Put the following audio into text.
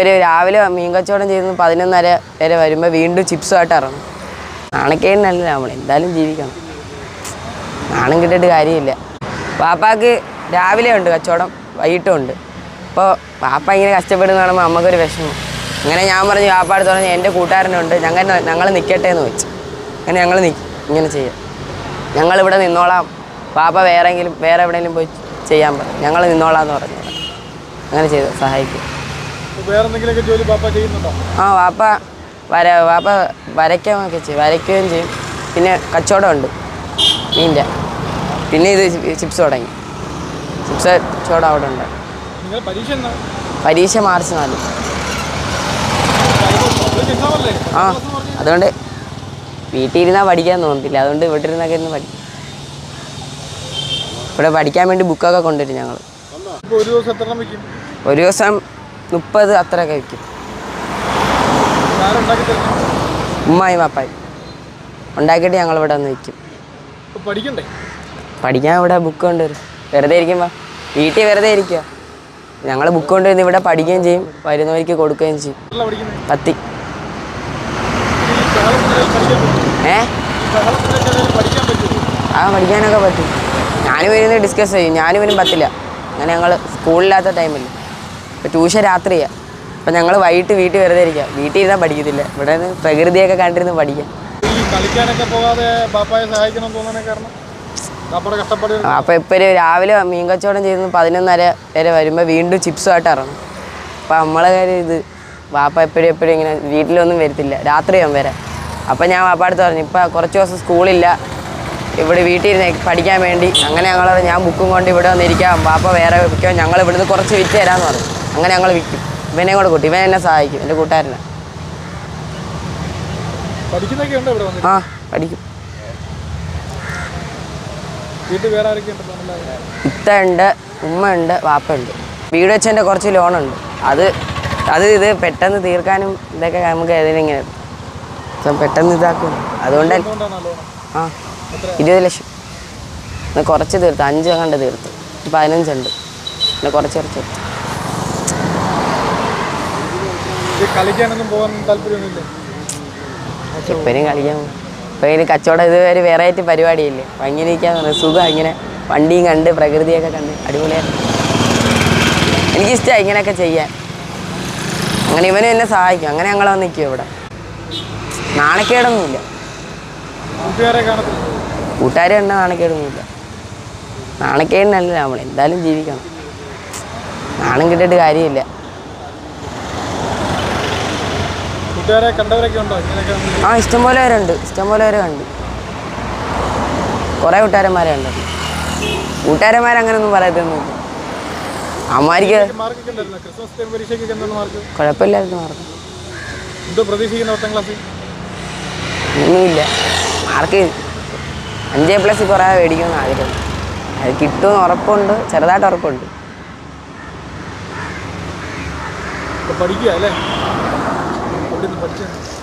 ഇപ്പം രാവിലെ മീൻ കച്ചവടം ചെയ്ത് പതിനൊന്നര വരെ വരുമ്പോൾ വീണ്ടും ചിപ്സുമായിട്ട് ഇറങ്ങും. നാണക്കേടിനല്ല നമ്മൾ എന്തായാലും ജീവിക്കണം. നാണം കിട്ടിയിട്ട് കാര്യമില്ല. പാപ്പാക്ക് രാവിലെ ഉണ്ട് കച്ചവടം വൈകിട്ടും ഉണ്ട്. അപ്പോൾ പാപ്പ ഇങ്ങനെ കഷ്ടപ്പെടുന്ന കാണുമ്പോൾ നമുക്കൊരു വിഷമം. അങ്ങനെ ഞാൻ പറഞ്ഞു പാപ്പാട് പറഞ്ഞു എന്റെ കൂട്ടുകാരനുണ്ട് ഞങ്ങൾ ഞങ്ങൾ നിൽക്കട്ടെ എന്ന് വെച്ചു. അങ്ങനെ ഞങ്ങൾ ഇങ്ങനെ ചെയ്യാം. ഞങ്ങളിവിടെ നിന്നോളാം. പാപ്പ വേറെങ്കിലും വേറെ എവിടെയെങ്കിലും പോയി ചെയ്യാൻ പറഞ്ഞു ഞങ്ങൾ നിന്നോളാം എന്ന് പറഞ്ഞു. അങ്ങനെ ചെയ്തു സഹായിക്കും. വേറെ എന്തെങ്കിലുമൊക്കെ ജോലി പാപ്പ ചെയ്യുന്നുണ്ടോ? ആ വാപ്പ വര വാപ്പ വരയ്ക്കുകയൊക്കെ ചെയ്യും വരയ്ക്കുകയും ചെയ്യും. പിന്നെ കച്ചവടമുണ്ട്. മീന്റെ പിന്നെ ഇത് ചിപ്സ് തുടങ്ങി. ചിപ്സ് കച്ചവടം അവിടെ ഉണ്ട്. നിങ്ങൾ പരീക്ഷ എന്നാ? പരീക്ഷ മാർച്ച് നാല്. അല്ലേ? ആ അതുകൊണ്ട് വീട്ടിൽ ഇരുന്നാൽ പഠിക്കാൻ തോന്നത്തില്ല. അതുകൊണ്ട് ഇവിടെ ഇരുന്നൊക്കെ ഇരുന്ന് പഠിക്കും ഇവിടെ പഠിക്കാൻ വേണ്ടി ബുക്കൊക്കെ കൊണ്ടുവരും ഞങ്ങൾ ഇപ്പോൾ ഒരു ദിവസം എത്ര എണ്ണം വയ്ക്കും? ഒരു ദിവസം മുപ്പത് അത്ര കഴിക്കും. ഉമ്മായി പാപ്പായും ഉണ്ടാക്കിയിട്ട് ഞങ്ങൾ ഇവിടെ വന്ന് വയ്ക്കും. പഠിക്കാൻ ഇവിടെ ബുക്ക് കൊണ്ടുവരും വെറുതെ ഇരിക്കുമ്പോൾ വീട്ടിൽ വെറുതെ ഇരിക്കുക. ഞങ്ങൾ ബുക്ക് കൊണ്ടുവരുന്ന ഇവിടെ പഠിക്കുകയും ചെയ്യും. വരുന്നവർക്ക് കൊടുക്കുകയും ചെയ്യും. പത്തി. ഏ? ആ പഠിക്കാനൊക്കെ പറ്റും. ഞാനും ഇരുന്ന് ഡിസ്കസ് ചെയ്യും. ഞാനും ഇവനും പറ്റില്ല. അങ്ങനെ ഞങ്ങൾ സ്കൂളില്ലാത്ത ടൈമിൽ ഇപ്പോൾ ട്യൂഷൻ രാത്രിയാണ് അപ്പം ഞങ്ങൾ വൈകിട്ട് വീട്ടിൽ വെറുതെ ഇരിക്കുക വീട്ടിൽ ഇരുന്നാൽ പഠിക്കത്തില്ല. ഇവിടെ നിന്ന് പ്രകൃതിയൊക്കെ കണ്ടിരുന്ന് പഠിക്കാം. കളിക്കാനൊക്കെ പോകാതെ ബാപ്പായെ സഹായിക്കണം തോന്നാനേ കാരണം? അപ്പോൾ ഇപ്പോൾ ഒരു രാവിലെ മീൻ കച്ചവടം ചെയ്ത് പതിനൊന്നര വരെ വരുമ്പോൾ വീണ്ടും ചിപ്സുമായിട്ട് ഇറങ്ങും. അപ്പോൾ നമ്മളെ കാര്യം ഇത് വാപ്പ എപ്പോഴും എപ്പോഴും ഇങ്ങനെ വീട്ടിലൊന്നും വരത്തില്ല. രാത്രിയാവും വരെ. അപ്പോൾ ഞാൻ വാപ്പ അടുത്ത് പറഞ്ഞു ഇപ്പം കുറച്ച് ദിവസം സ്കൂളില്ല. ഇവിടെ വീട്ടിൽ ഇരുന്ന് പഠിക്കാൻ വേണ്ടി. അങ്ങനെ ഞങ്ങൾ ഞാൻ ബുക്കും കൊണ്ട് ഇവിടെ വന്നിരിക്കാം. വാപ്പ വേറെ വിൽക്കാം ഞങ്ങൾ ഇവിടുന്ന് കുറച്ച് വിറ്റ് തരാമെന്ന് പറഞ്ഞു. അങ്ങനെ ഞങ്ങൾ വിൽക്കും. ഇവനെ കൂടെ കൂട്ടി. ഇവൻ എന്നെ സഹായിക്കും എന്റെ കൂട്ടുകാരനെ. ആ പഠിക്കും. ഇത്ത ഉണ്ട് ഉമ്മ ഉണ്ട് വാപ്പ ഉണ്ട്. വീട് വെച്ചതിന്റെ കുറച്ച് ലോണുണ്ട് അത് അത് ഇത് പെട്ടെന്ന് തീർക്കാനും ഇതൊക്കെ നമുക്ക് ഏതെങ്കിലും ഇങ്ങനെ പെട്ടെന്ന് ഇതാക്കും. അതുകൊണ്ട് ആ ഇരുപത് ലക്ഷം. എന്നാൽ കുറച്ച് തീർത്ത്. അഞ്ച് കണ്ട് തീർത്ത്. പതിനഞ്ചുണ്ട് പിന്നെ കുറച്ച് കുറച്ച് തീർത്ത് ഇത് കളിക്കാനൊന്നും പോകാൻ താല്പര്യമൊന്നുമില്ലേ? എപ്പോഴും കളിക്കാൻ ഇപ്പം കച്ചവടം ഇത് ഒരു വെറൈറ്റി പരിപാടിയില്ലേ? അപ്പം ഇങ്ങനെ ഇരിക്കാൻ സുഖം ഇങ്ങനെ വണ്ടിയും കണ്ട് പ്രകൃതിയൊക്കെ കണ്ട് അടിപൊളിയാണ് എനിക്കിഷ്ടമായി ഇങ്ങനെയൊക്കെ ചെയ്യാൻ. അങ്ങനെ ഇവനും എന്നെ സഹായിക്കും. അങ്ങനെ ഞങ്ങൾ വന്ന് നിൽക്കും ഇവിടെ. നാണക്കേടൊന്നുമില്ല. കൂട്ടുകാരെ കണ്ട നാണക്കേടൊന്നുമില്ല. നാണക്കേടിനല്ല നമ്മൾ എന്തായാലും ജീവിക്കണം. നാണം കിട്ടിയിട്ട് കാര്യമില്ല. കൂട്ടുകാരെ കണ്ടവരൊക്കെ ഉണ്ടോ? ഇങ്ങനെയൊക്കെ ആ ഇഷ്ടംപോലെ പേരുണ്ട്. ഇഷ്ടംപോലെ പേര് കണ്ട്. കുറേ കൂട്ടുകാരന്മാരെ ഉണ്ട് കൂട്ടുകാരന്മാരങ്ങനൊന്നും പറയത്തൊന്നുമില്ല അമ്മാരിക്ക് മാർക്കൊക്കെ ഉണ്ടായിരുന്നു? ക്രിസ്മസ് ടൈം പരീക്ഷയ്ക്കൊക്കെ എന്താണ് മാർക്ക്? കുഴപ്പമില്ലായിരുന്നു മാർക്ക്. എന്തോ പ്രതീക്ഷിക്കുന്ന പത്താം ക്ലാസ്സിൽ? ഒന്നുമില്ല. മാർക്ക് അഞ്ചേ പ്ലസ് കുറേ മേടിക്കുമെന്ന് ആഗ്രഹം. അത് കിട്ടുമെന്ന് ഉറപ്പുണ്ട്. ചെറുതായിട്ട് ഉറപ്പുണ്ട്. പഠിക്കുക അല്ലേ? അവിടെ നിന്ന് പഠിച്ചു